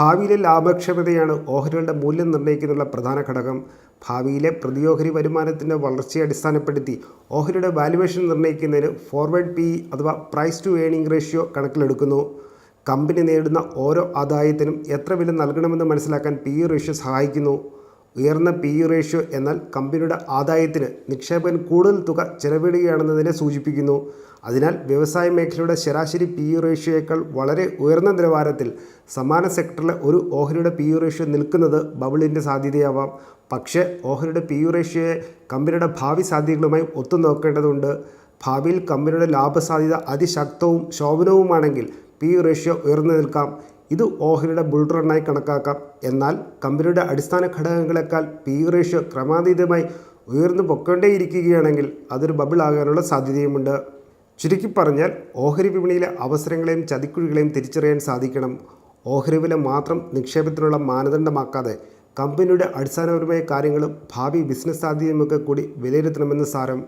ഭാവിയിലെ ലാഭക്ഷമതയാണ് ഓഹരികളുടെ മൂല്യം നിർണയിക്കുന്നതിനുള്ള പ്രധാന ഘടകം. ഭാവിയിലെ പ്രതിയോഹരി വരുമാനത്തിന്റെ വളർച്ചയെ അടിസ്ഥാനപ്പെടുത്തി ഓഹരിയുടെ വാല്യുവേഷൻ നിർണയിക്കുന്നതിന് ഫോർവേഡ് പി അഥവാ പ്രൈസ് ടു ഏണിംഗ് റേഷ്യോ കണക്കിലെടുക്കുന്നു. കമ്പനി നേടുന്ന ഓരോ ആദായത്തിനും എത്ര വില നൽകണമെന്ന് മനസ്സിലാക്കാൻ പി ഇ റേഷ്യോ സഹായിക്കുന്നു. ഉയർന്ന പി ഇ റേഷ്യോ എന്നാൽ കമ്പനിയുടെ ആദായത്തിന് നിക്ഷേപകൻ കൂടുതൽ തുക ചെലവിടുകയാണെന്നതിനെ സൂചിപ്പിക്കുന്നു. അതിനാൽ വ്യവസായ മേഖലയുടെ ശരാശരി പി ഇ റേഷ്യോയേക്കാൾ വളരെ ഉയർന്ന നിലവാരത്തിൽ സമാന സെക്ടറിലെ ഒരു ഓഹരിയുടെ പി ഇ റേഷ്യോ നിൽക്കുന്നത് ബബിളിന്റെ സാധ്യതയാവാം. പക്ഷേ ഓഹരിയുടെ പി ഇ റേഷ്യോയെ കമ്പനിയുടെ ഭാവി സാധ്യതകളുമായി ഒത്തുനോക്കേണ്ടതുണ്ട്. ഭാവിയിൽ കമ്പനിയുടെ ലാഭസാധ്യത അതിശക്തവും ശോഭനവുമാണെങ്കിൽ പി ഇ റേഷ്യോ ഉയർന്നു നിൽക്കാം. ഇത് ഓഹരിയുടെ ബുൾറണ്ണായി കണക്കാക്കാം. എന്നാൽ കമ്പനിയുടെ അടിസ്ഥാന ഘടകങ്ങളെക്കാൾ പി റേഷ്യോ ക്രമാതീതമായി ഉയർന്നു പൊക്കൊണ്ടേയിരിക്കുകയാണെങ്കിൽ അതൊരു ബബിൾ ആകാനുള്ള സാധ്യതയുമുണ്ട്. ചുരുക്കി പറഞ്ഞാൽ ഓഹരി വിപണിയിലെ അവസരങ്ങളെയും ചതിക്കുഴികളെയും തിരിച്ചറിയാൻ സാധിക്കണം. ഓഹരി വില മാത്രം നിക്ഷേപത്തിനുള്ള മാനദണ്ഡമാക്കാതെ കമ്പനിയുടെ അടിസ്ഥാനപരമായ കാര്യങ്ങളും ഭാവി ബിസിനസ് സാധ്യതയുമൊക്കെ കൂടി വിലയിരുത്തണമെന്ന് സാരം.